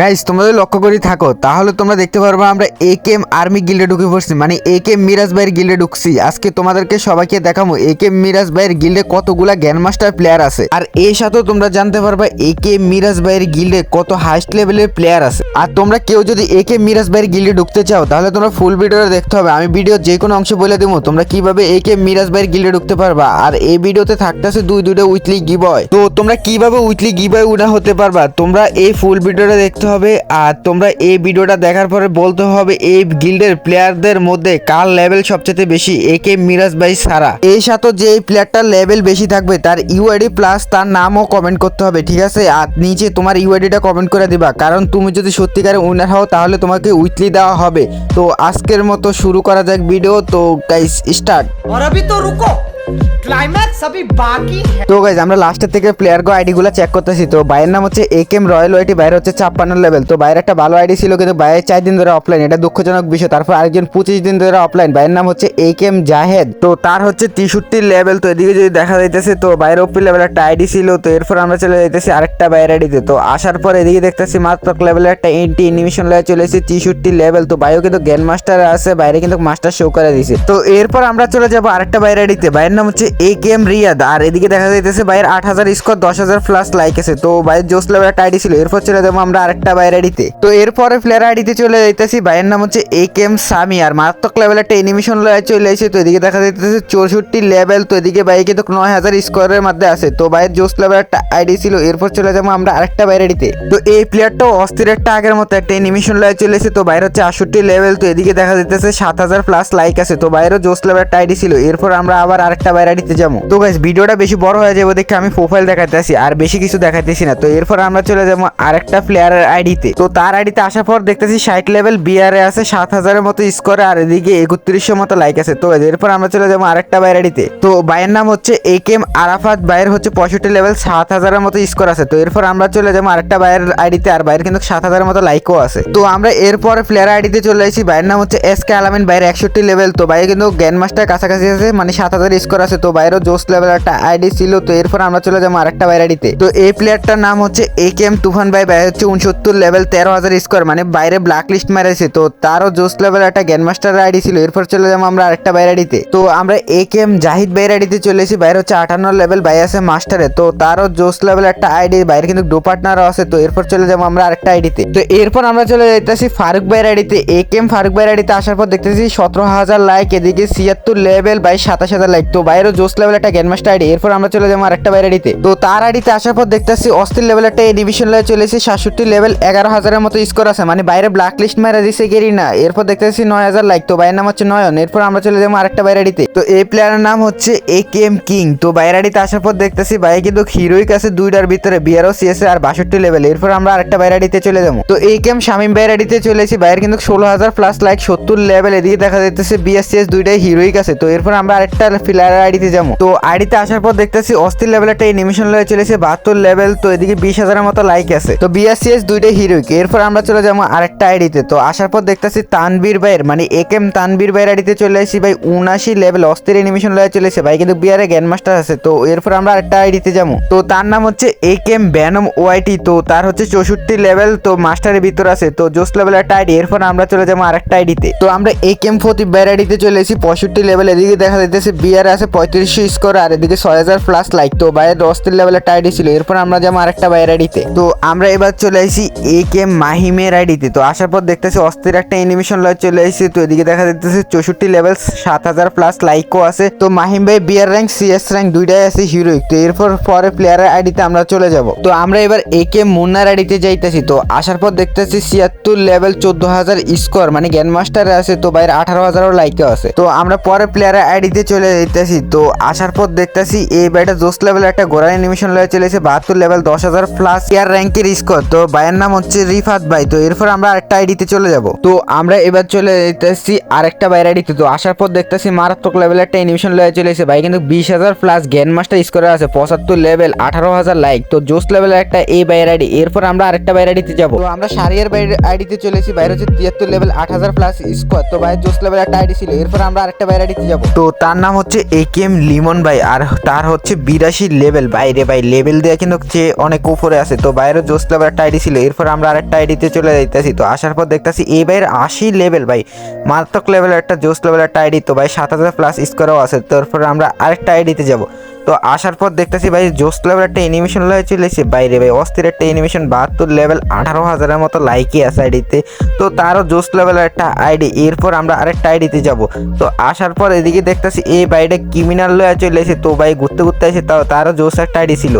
Guys তোমরা যদি লক্ষ্য করে থাকো, তাহলে তোমরা দেখতে পারবে আমরা এ কেম আর্মি গিল্ডে ঢুকে পড়ছি। মানে এ কে মিরাজ ভাইয়ের গিল্ডে ঢুকছি। আজকে তোমাদেরকে সবাইকে দেখাবো এ কে মিরাজ ভাইয়ের গিল্ডে কতগুলা গ্যানমাস্টার প্লেয়ার আছে। আর এর সাথেও তোমরা জানতে পারবে এ কে মিরাজ ভাইয়ের গিল্ডে কত হাইস্ট লেভেলের প্লেয়ার আছে। আর তোমরা কেউ যদি এ কে মিরাজ ভাইয়ের গিল্ডে ঢুকতে চাও, তাহলে তোমরা ফুল ভিডিওটা দেখতে হবে। আমি ভিডিও যে কোনো অংশ বলে দেবো, তোমরা কীভাবে এ কে মিরাজ ভাইয়ের গিল্ডে ঢুকতে পারবা। আর এই ভিডিওতে থাকতেছে দুই দুইটা উইকলি গিবয় তো তোমরা কীভাবে উইকলি গিবয় উঠা হতে পারবা, তোমরা এই ফুল ভিডিওটা দেখতে হবে আর তোমরা এই ভিডিওটা দেখার পরে বলতে হবে এই গিল্ডের প্লেয়ারদের মধ্যে কার লেভেল সবচেয়ে বেশি এ কে মিরাজ ভাই সারা এই সাথে যে এই প্লেয়ারটার লেভেল বেশি থাকবে তার ইউআইডি প্লাস তার নামও কমেন্ট করতে হবে ঠিক আছে আর নিচে তোমার ইউআইডিটা কমেন্ট করে দিবা কারণ তুমি যদি সত্যিকারে উইনার হও তাহলে তোমাকে উইকলি দেওয়া হবে তো আজকের মতো শুরু করা যাক ভিডিও তো গাইস স্টার্ট और अभी तो रुको ক্লাইম্যাক্স সবই বাকি তো গাইজ আমরা লাস্টের থেকে প্লেয়ার গো আইডি চেক করতেছি। তো বাইয়ের নাম হচ্ছে এ রয়্যাল ওয়াইটি বাইরে হচ্ছে ছাপ্পান্ন লেভেল তো বাইরে একটা ভালো আইডি ছিল, কিন্তু বাইরে চার দিন ধরে অফলাইন এটা দুঃখজনক বিষয়। তারপর আরেকজন পঁচিশ দিন ধরে অফলাইন বাইয়ের নাম হচ্ছে এ জাহেদ তো তার হচ্ছে তেষট্টি লেভেল তো এদিকে যদি দেখা যাইতেছে, তো বাইরে ওপি লেভেল একটা আইডি ছিল। তো এরপর আমরা চলে যাইতেছি আরেকটা বাইরে আইডিতে তো। আসার পর এদিকে দেখতেছি মারাত্মক লেভেলের একটা এন্টি ইনিমিশন লেভেল চলে এসেছে তেষট্টি লেভেল তো বাইরেও কিন্তু গ্যান মাস্টার আছে বাইরে কিন্তু মাস্টার শো করে দিয়েছে। তো এরপর আমরা চলে যাব আরেকটা বাইরে আইডিতে বাইরের নাম হচ্ছে এ কেম রিয়াদ। আর এদিকে দেখা যাইতেছে বাইরের আট হাজার স্কোর দশ হাজার প্লাস লাইক আছে। তো বাইরের জোস লেভেল একটা আইডি ছিল। এরপর চলে যাব আমরা আরেকটা বাইরে আইডিতে তো এরপরে প্লেয়ার আইডিতে চলে যাইতেছি। বাইরের নাম হচ্ছে এ কেম সামি। আর মারাত্মক লেভেল একটা লেভেল চলে এসেছে। তো এদিকে দেখা যাইতেছে চৌষট্টি লেভেল তো এদিকে বাইরে কিন্তু নয় হাজার স্কোয়ারের মধ্যে আছে। তো বাইরের জোস লেভেল একটা আইডি ছিল। এরপর চলে যাব আমরা আরেকটা বাইরে আইডিতে তো এই প্লেয়ারটাও অস্থির একটা আগের মতো একটা লেভেল চলে এসেছে। তো বাইরে হচ্ছে আটষট্টি লেভেল তো এদিকে দেখা যাইতেছে সাত হাজার প্লাস লাইক আছে। তো বাইরেও জোস লেভেল একটা আইডি ছিল। এরপর আমরা আবার আরেকটা বাইরে আইডিতে যাব। তো গাইস ভিডিওটা বেশি বড় হয়ে যাবে দেখে আমি প্রোফাইল দেখাইতেছি, আর বেশি কিছু দেখাইতেছি না। তো এরপর আমরা চলে যাব আরেকটা প্লেয়ারের আইডিতে তো। তার আইডিতে আসার পর দেখতেছি ষাট লেভেল বিয়ারে আছে, সাত হাজারের মতো স্কোরে আর এদিকে একত্রিশশো মতো লাইক আছে। তো এরপর আমরা চলে যাব আরেকটা বাইরের আইডিতে তো। বাইয়ের নাম হচ্ছে এ কেম আরাফাত বাইরের হচ্ছে পঁয়ষট্টি লেভেল সাত হাজারের মতো স্কোর আছে। তো এরপর আমরা চলে যাব আরেকটা বাইরের আইডিতে আর বাইরের কিন্তু সাত হাজারের মতো লাইকও আছে। তো আমরা এরপর প্লেয়ার আইডিতে চলে আসি বাইরের নাম হচ্ছে এস কে আলামিন বাইরে একষট্টি লেভেল তো বাইরে কিন্তু গ্যান মাস্টার কাছাকাছি আছে মানে সাত হাজার স্কোর আছে। তো বাইরেও জোস লেভেল একটা আইডি ছিল, তো এরপর আমরা চলে যাব আরেকটা বাইরে তো। এই প্লেয়ারটার নাম হচ্ছে এ কে এম তুফান ভাই বাইরে হচ্ছে উনসত্তর লেভেল তেরো হাজার স্কোর মানে বাইরে ব্ল্যাক লিস্ট মেরেছে তো তারও জোস লেভেল একটা গ্যান মাস্টার আইডি ছিল, এরপর চলে যাব আমরা আরেকটা বাইরে তো। আমরা এ কে এম জাহিদ বাইরে আইডিতে চলে এসেছি বাইরে হচ্ছে আটান্ন লেভেল বাই আছে মাস্টারে তো তারও জোস লেভেল একটা আইডি বাইরে কিন্তু ডো পার্টনারও আছে। তো এরপর চলে যাব আমরা আরেকটা আইডিতে তো। এরপর আমরা চলে যাইতেছি ফারুক ভাইয়ের আইডিতে এ কে এম ফারুক ভাইয়ের আইডিতে আসার পর দেখতেছি সতেরো হাজার লাইক এদিকে ছিয়াত্তর লেভেল বাই সাতাশ হাজার লাইক তো বাইরেও জোস লেভেল একটা গ্যান মাস্টার আইডি এরপর আমরা চলে যাব আরেকটা বাইরে আইডিতে তো। তার আইডিতে আসার পর দেখতেছি অস্থির লেভেল একটা ডিভিশন লেভেল এসেছে, সাতষট্টি লেভেল এগারো হাজারের মতো স্কোর আছে। মানে বাইরে ব্ল্যাক লিস্ট মেরে দিছে গেরি না। এরপর দেখতেছি নয় হাজার লাইক তো বাইরের নাম হচ্ছে নয়ন। এরপর আমরা চলে যাব আরেকটা বাইরে আইডিতে তো। এই প্লেয়ারের নাম হচ্ছে এ কে এম কিং তো বাইরে আইডিতে আসার পর দেখতেছি বাইরে কিন্তু হিরোইক আছে দুইটার ভিতরে বিআরও সিএস আর বাষট্টি লেভেল এরপর আমরা আরেকটা বাইরে আইডিতে চলে যাব। তো এই কেম শামিম বাইরে আইডিতে চলে এসেছি। বাইরে কিন্তু ষোলো হাজার প্লাস লাইক সত্তর লেভেল এদিকে দেখা যাইতেছে বিএসসিএস দুইটাই হিরোইক আছে। তো এরপর আমরা আরেকটা প্লেয়ারের আইডিতে যাব। তো আইডিতে আসার পর দেখতেছি অস্থির লেভেল একটা অ্যানিমেশন লেভেল চলেছে, বাহাত্তর লেভেল তো এদিকে বিশ হাজারের মতো লাইক আছে। তো বিএসসিএস দুইটাই হিরোইক এরপর আমরা চলে যাব আরেকটা আইডিতে। তো আসার পর দেখতেছি তানবীর ভাইয়ের মানে এক এম তানবীর ভাইয়ের আইডিতে চলে আসি ভাই উনাশি লেভেল অস্থির অ্যানিমেশন লেভেল চলেছে ভাই, কিন্তু বিয়ারে গ্যান মাস্টার আছে। তো এরপর আমরা আরেকটা আইডিতে যাব। তো তার নাম হচ্ছে এক এম ব্যানম ওয়াইটি তো তার হচ্ছে চৌষট্টি লেভেল তো মাস্টারের ভিতর আছে। তো জোস লেভেল একটা আইডি, এরপর আমরা চলে যাব আরেকটা আইডিতে। তো আমরা এক এম ফতিব ভাইয়ের আইডিতে চলে এসেছি, পঁয়ষট্টি লেভেল এদিকে দেখা যাইতেছে বিয়ারে আছে পঁয়ত্রিশশো স্কোর আর এদিকে ছয় হাজার প্লাস লাইক তো বাইরের অস্থির লেভেলের একটা আইডি ছিল এরপর আমরা যাব আরেকটা বাইরের আইডিতে তো। আমরা এবার চলে আসি এ কে মাহিমের আইডিতে তো। আসার পর দেখতেছি অস্থির একটা অ্যানিমেশন লয় চলে এসেছে তো এদিকে দেখা যাচ্ছে চৌষট্টি লেভেল সাত হাজার প্লাস লাইকও আছে। তো মাহিম ভাই বিয়ার র্যাঙ্ক সিএস র্যাঙ্ক দুইটাই আছে হিরোইক তো এরপর পরে প্লেয়ারের আইডিতে আমরা চলে যাব। তো আমরা এবার এ কে মুন্নার আইডিতে যাইতেছি, তো আসার পর দেখতেছি ছিয়াত্তর লেভেল চোদ্দ হাজার স্কোর মানে গ্যান মাস্টারে আছে, তো বাইরে আঠারো হাজারও লাইকও আছে। তো আমরা পরে প্লেয়ারের আইডিতে চলে যাইতেছি তো আসার পর দেখতেছি এই বাইটা জোস লেভেল একটা গোড়া অ্যানিমেশন লয়ে চলেছে বাহাত্তর লেভেল দশ হাজার প্লাস এয়ার র্যাঙ্কের স্কোর তো ভাইয়ের নাম হচ্ছে রিফাত ভাই, তো এরপর আমরা আরেকটা আইডিতে চলে যাব। তো আমরা এবার চলে যেতেছি আরেকটা বাইরের আইডিতে তো আসার পর দেখতেছি মারাত্মক লেভেল একটা অ্যানিমেশন লয়ে চলেছে ভাই কিন্তু বিশ হাজার প্লাস গ্যান মাস্টার স্কোরে আছে, পঁচাত্তর লেভেল আঠারো হাজার লাইক তো জোস লেভেলের একটা এই বাইরের আইডি এরপর আমরা আরেকটা বাইরের আইডিতে যাব। তো আমরা সারিয়ার বাইরের আইডিতে চলেছি বাইরে হচ্ছে তিয়াত্তর লেভেল আট হাজার প্লাস স্কোয়ার তো বাইরে জোস লেভেল একটা আইডি ছিল, এরপর আমরা আরেকটা বাইরের আইডিতে যাব। তো তার নাম হচ্ছে এ এম লিমন ভাই, আর তার হচ্ছে বিরাশি লেভেল। বাইরে ভাই, লেভেল দেওয়া কিন্তু যে অনেক উপরে আছে। তো বাইরে জোস লেভেল একটা আইডি ছিল, এরপর আমরা আরেকটা আইডিতে চলে যাইতেছি। তো আসার পর দেখতেছি এই ভাইয়ের আশি লেভেল ভাই, মারাত্মক লেভেলের একটা জোস লেভেল একটা আইডি তো ভাই, সাত হাজার প্লাস স্কোরও আছে। তারপর আমরা আরেকটা আইডিতে যাব। তো আসার পর দেখতেছি ভাই জোস লেভেল একটা অ্যানিমেশন লয়ে চলে বাইরে ভাই, অস্থির একটা অ্যানিমেশন বাহাত্তর লেভেল আঠারো হাজারের মতো লাইকই আছে আইডিতে তো। তারও জোস লেভেলের একটা আইডি এরপর আমরা আরেকটা আইডিতে যাব। তো আসার পর এদিকে দেখতেছি এই বাইরে ক্রিমিনাল লয়ে চলে এসে তো ভাই, ঘুরতে ঘুরতে এসে তাও তারও জোস একটা আইডি ছিল।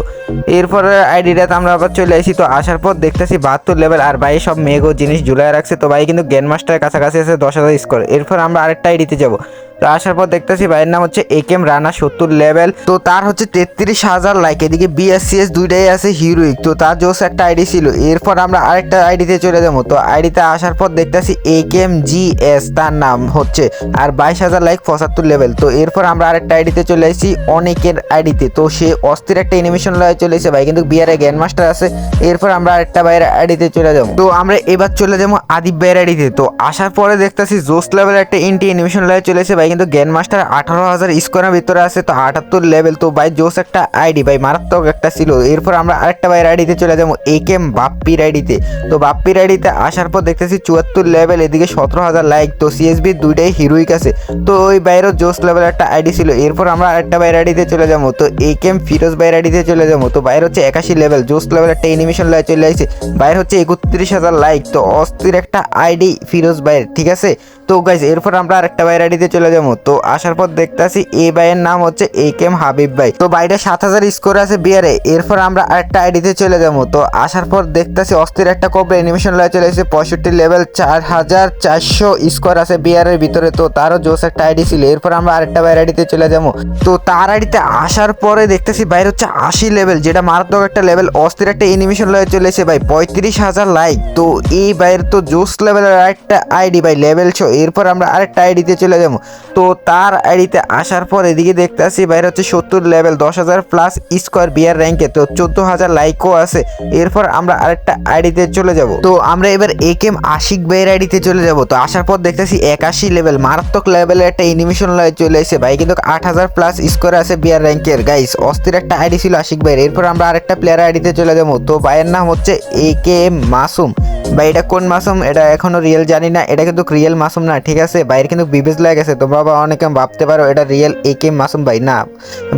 এরপর আইডিটাতে আমরা আবার চলে আসি। তো আসার পর দেখতেছি বাহাত্তর লেভেল আর ভাই সব মেঘ জিনিস ঝুলাই রাখছে। তো ভাই কিন্তু গ্যান মাস্টারের কাছাকাছি আছে দশ হাজার স্কোর এরপর আমরা আরেকটা আইডিতে যাব। তো আসার পর দেখতেছি ভাইয়ের নাম হচ্ছে এ কেম রানা সত্তর লেভেল তো তার হচ্ছে তেত্রিশ হাজার লাইক এদিকে বিএসসিএস দুইটাই আছে হিরোইক তো তার জোস একটা আইডি ছিল। এরপর আমরা আরেকটা আইডিতে চলে যাব। তো আইডিতে আসার পর দেখতেছি এ কেম জি এস তার নাম হচ্ছে। আর বাইশ হাজার লাইক পঁচাত্তর লেভেল তো এরপর আমরা আরেকটা আইডিতে চলে এসেছি অনেকের আইডিতে তো। সে অস্থির একটা অ্যানিমেশন লয়ে চলে এসেছে ভাই। কিন্তু বিয়ারে গ্যান মাস্টার আছে। এরপর আমরা আরেকটা বাইরের আইডিতে চলে যাব। তো আমরা এবার চলে যাব আদিব ভাইয়ের আইডিতে তো। আসার পরে দেখতেছি জোস লেভেল একটা ইন্টি অ্যানিমেশন লয়ে চলে এসেছে ভাই। কিন্তু গ্যান মাস্টার আঠারো হাজার স্কোয়ারের ভিতরে আছে, তো আটাত্তর লেভেল তো ভাই জোস একটা আইডি ভাই, মারাত্মক একটা ছিল। এরপর আমরা আরেকটা বাইরের আইডিতে চলে যাব এ কেম বাপ্পির আইডিতে তো। বাপ্পির আইডিতে আসার পর দেখতেছি চুয়াত্তর লেভেল এদিকে সতেরো হাজার লাইক তো সিএসবি দুইটাই হিরোইক আছে। তো ওই বাইরেও জোস লেভেল একটা আইডি ছিল। এরপর আমরা আরেকটা বাইরের আইডিতে চলে যাব, তো এ কেম ফিরোজ বাইরের আইডিতে চলে যাব। তো বাইরে হচ্ছে একাশি লেভেল জোস লেভেল একটা অ্যানিমেশন লয়ে চলে আসছে। বাইরে হচ্ছে একত্রিশ হাজার লাইক তো অস্থির একটা আইডি ফিরোজ বাইর ঠিক আছে? তো গাইজ এরপর আমরা আরেকটা বাইরের আইডিতে চলে যাব তো আসার পর দেখতেছি এই ভাইয়ের নাম হচ্ছে এ কেম হাবিব ভাই। তো বাইরে সাত হাজার স্কোর আছে বিয়ারে, এরপর আমরা আরেকটা আইডিতে চলে যাব। তো আসার পর দেখতেছি অস্থির একটা কবে অ্যানিমেশন লয়ে চলে এসেছে, পঁয়ষট্টি লেভেল চার হাজার চারশো স্কোর আছে বিয়ারের ভিতরে। তো তারও জোস একটা আইডি ছিল, এরপর আমরা আরেকটা বাইরের আইডিতে চলে যাব। তো তার আইডিতে আসার পরে দেখতেছি বাইরে হচ্ছে আশি লেভেল যেটা মারাত্মক একটা লেভেল অস্থির একটা অ্যানিমেশন লয়ে চলে এসেছে ভাই, পঁয়ত্রিশ হাজার লাইক তো এই বাইরের তো জোস লেভেলের আরেকটা আইডি ভাই লেভেল ছ এরপর আমরা আরেকটা আইডিতে চলে যাব। তো তার আইডিতে আসার পর এদিকে দেখতে আসি বাইরে হচ্ছে সত্তর লেভেল দশ হাজার প্লাস স্কোয়ার বিয়ার র্যাঙ্কে তো চোদ্দ হাজার লাইকও আছে। এরপর আমরা আরেকটা আইডিতে চলে যাব। তো আমরা এবার এ কেম আশিক ভাইয়ের আইডিতে চলে যাব। তো আসার পর দেখতে দেখতেছি একাশি লেভেল মারাত্মক লেভেলের একটা অ্যানিমেশন লয়ে চলে এসে ভাই, কিন্তু আট হাজার প্লাস স্কোর আছে বিয়ার র্যাঙ্কের গাইস অস্থির একটা আইডি ছিল আশিক ভাইয়ের। এরপর আমরা আরেকটা প্লেয়ার আইডিতে চলে যাব। তো ভাইয়ের নাম হচ্ছে এ কে এম মাসুম। বা এটা কোন মাসুম? এটা এখনও রিয়েল জানি না। এটা কিন্তু রিয়েল মাসুম না, ঠিক আছে? বাইরে কিন্তু বিবেজ লাগে গেছে। তোমরা বা অনেকে ভাবতে পারো এটা রিয়েল এ কে মাসুম ভাই। না,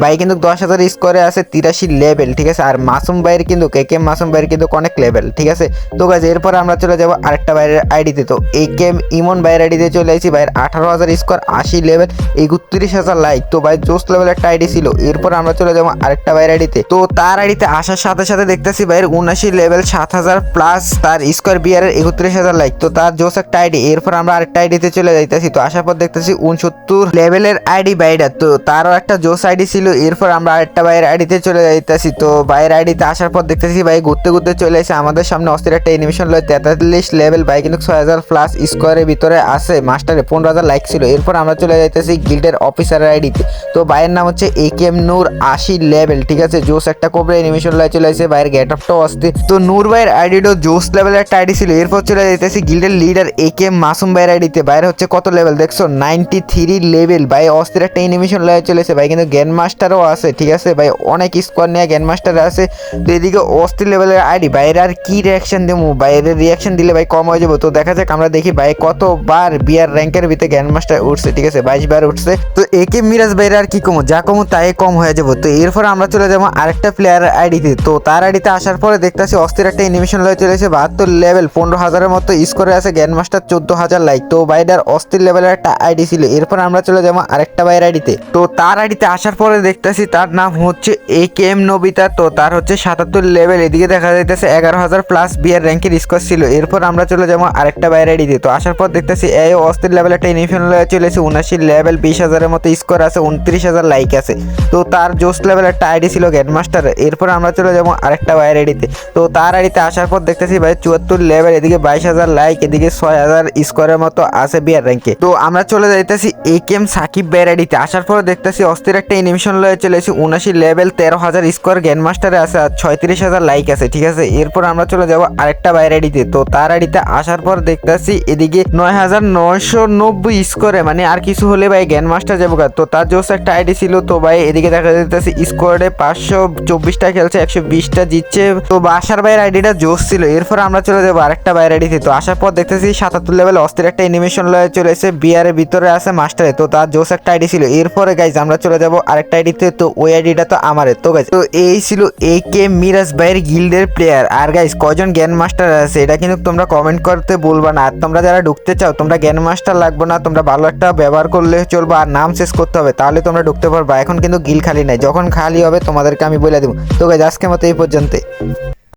ভাই কিন্তু দশ হাজার স্কোরে আছে তিরাশি লেভেল ঠিক আছে? আর মাসুম ভাইয়ের কিন্তু কে কে মাসুম ভাইয়ের কিন্তু অনেক লেভেল ঠিক আছে? তো গাছ এরপর আমরা চলে যাব আরেকটা বাইরের আইডিতে তো। এ কে এম ইমন ভাইয়ের আইডিতে চলে আসি। ভাইয়ের আঠারো হাজার স্কোর আশি লেভেল একত্রিশ হাজার লাইক তো ভাই, জোস লেভেল একটা আইডি ছিল। এরপর আমরা চলে যাব আরেকটা বাইরের আইডিতে তো। তার আইডিতে আসার সাথে সাথে দেখতেছি ভাইয়ের উনাশি লেভেল সাত হাজার প্লাস তার স্কোয়ার বিয়ারের একত্রিশ হাজার লাইক তো তার জোস একটা আইডি এরপর আমরা আরেকটা আইডিতে চলে যাইতেছি। তো আসার পর দেখতেছি উনসত্তর লেভেলের আইডি বাইরা। তো তারও একটা জোস আইডি ছিল, এরপর আমরা আরেকটা বাইরের আইডিতে চলে যাইতেছি। তো বাইরের আইডিতে আসার পর দেখতেছি ভাই ঘুরতে ঘুরতে চলে এসে আমাদের সামনে অস্থির একটা অ্যানিমেশন লয়। তেতাল্লিশ লেভেল ভাই কিন্তু ছয় হাজার প্লাস স্কোয়ারের ভিতরে আছে, মাস্টারে পনেরো হাজার লাইক ছিল। এরপর আমরা চলে যাইতেছি গিল্ডের অফিসারের আইডিতে তো। ভাইয়ের নাম হচ্ছে এ কে এম নূর আশি লেভেল ঠিক আছে? জোস একটা কোবরা অ্যানিমেশন লয় চলে এসে বাইরের গেট আপটাও অস্থির। তো নূর ভাইয়ের আইডিটাও জোস লেভেলের একটা আইডি ছিল। এরপর চলে যাইতেছি গিল্ডের leader A K M Masum ভাইয়ের আইডিতে বাইরে হচ্ছে কত লেভেল দেখছ? Ninety three level. ভাই, অস্থির একটা অ্যানিমেশন লয়ে চলেছে। ভাই, কিন্তু গ্যান মাস্টারও আছে, ঠিক আছে? ভাই, অনেক স্কোয়ার নিয়ে গ্যান মাস্টার আছে। তো এদিকে অস্থির লেভেলের আইডি বাইরে আর কি রিয়াকশন দেবো? বাইরের রিয়াকশন দিলে ভাই কম হয়ে যাব। তো দেখা যাক, আমরা দেখি, ভাই, কতবার বিয়ার র্যাঙ্কের ভিতরে গ্যান মাস্টার উঠছে, ঠিক আছে? বাইশ বার উঠছে। তো একে মিরাজ বাইরে আর কি কমো? যা কমো, তাই কম হয়ে যাব। তো এরপর আমরা চলে যাব আরেকটা প্লেয়ার আইডিতে তো তার আইডিতে আসার পরে দেখতেছি অস্থির একটা অ্যানিমেশন লয়ে চলেছে। বাহাত্তর লেভেল পনেরো হাজারের মতো স্কোরে আছে গ্যান মাস্টার চোদ্দ হাজার লাইক তো বাইরের অস্থির লেভেলের একটা আইডি ছিল। এরপর আমরা চলে যাব আরেকটা বাইরের আইডিতে। তো তার আইডিতে আসার পরে দেখতেছি তার নাম হচ্ছে এ কে এম নবিতা। তো তার হচ্ছে সাতাত্তর লেভেল এদিকে দেখা যাইতেছে এগারো হাজার প্লাস বিয়ার র্যাঙ্কের স্কোর ছিল। এরপর আমরা চলে যাব আরেকটা বাইরের আইডিতে। তো আসার পর দেখতেছি এই অস্থির লেভেল একটা ইনিফিন চলেছে উনাশি লেভেল বিশ হাজারের মতো স্কোর আছে, উনত্রিশ হাজার লাইক আছে। তো তার জোস লেভেল একটা আইডি ছিল গ্যাডমাস্টার এরপর আমরা চলে যাব আরেকটা বাইরের আইডিতে। তো তার আইডিতে আসার পর দেখতেছি ভাই চুয়াত্তর লেভেল এদিকে বাইশ হাজার লাইক এদিকে ছয় হাজার স্কোয়ারের মতো আছে বিয়ার র্যাঙ্কে তো আমরা চলে যাইতেছি এ কেম সাকিব বেরাডিতে। আসার পরে দেখতেছি অস্থির একটা এনিমেশন লয়ে চলে এসেছি উনাশি লেভেল তেরো হাজার স্কোয়ার গ্যান মাস্টারে আছে আর ছয়ত্রিশ হাজার লাইক আছে, ঠিক আছে? এরপর আমরা চলে যাব আরেকটা বাইর আইডিতে তো তার আইডিতে আসার পর দেখতেছি এদিকে নয় হাজার নয়শো নব্বই স্কোরে মানে আর কিছু হলে ভাই গ্যান মাস্টার যাব। তো তার জোস একটা আইডি ছিল, তো ভাই এদিকে দেখা যাইতেছে স্কোয়াডে পাঁচশো চব্বিশটা খেলছে, একশো বিশটা জিতছে। তো বাসার বাইরের আইডিটা জোস ছিল। এরপর আমরা চলে যাব আরেকটা বাইরের আইডিতে তো আসার পর দেখতেছি সাতাত্তর লেভেল অস্থির একটা এনিমেশন লয়ে চলে এসে বিয়ারের ভিতরে আছে মাস্টারে তো তার জোস একটা আইডি ছিল। এরপরে গাইজ আমরা চলে যাব আরেকটা আইডিতে। তো ওই আইডিটা তো আমারে তো গাইজ তো এই ছিল এ কে মিরাজ ভাইয়ের গিল্ডের প্লেয়ার আর গাইজ কজন জ্ঞান মাস্টার আছে এটা কিন্তু তোমরা কমেন্ট করতে বলবা না। আর তোমরা যারা ঢুকতে চাও, তোমরা জ্ঞান মাস্টার লাগবে না। তোমরা ভালো একটা ব্যবহার করলে চলবে। আর নাম শেষ করতে হবে, তাহলে তোমরা ঢুকতে পারবা। এখন কিন্তু গিল খালি নাই। যখন খালি হবে, তোমাদেরকে আমি বলে দেবো। তো গাইজ আজকে মতো এই পর্যন্ত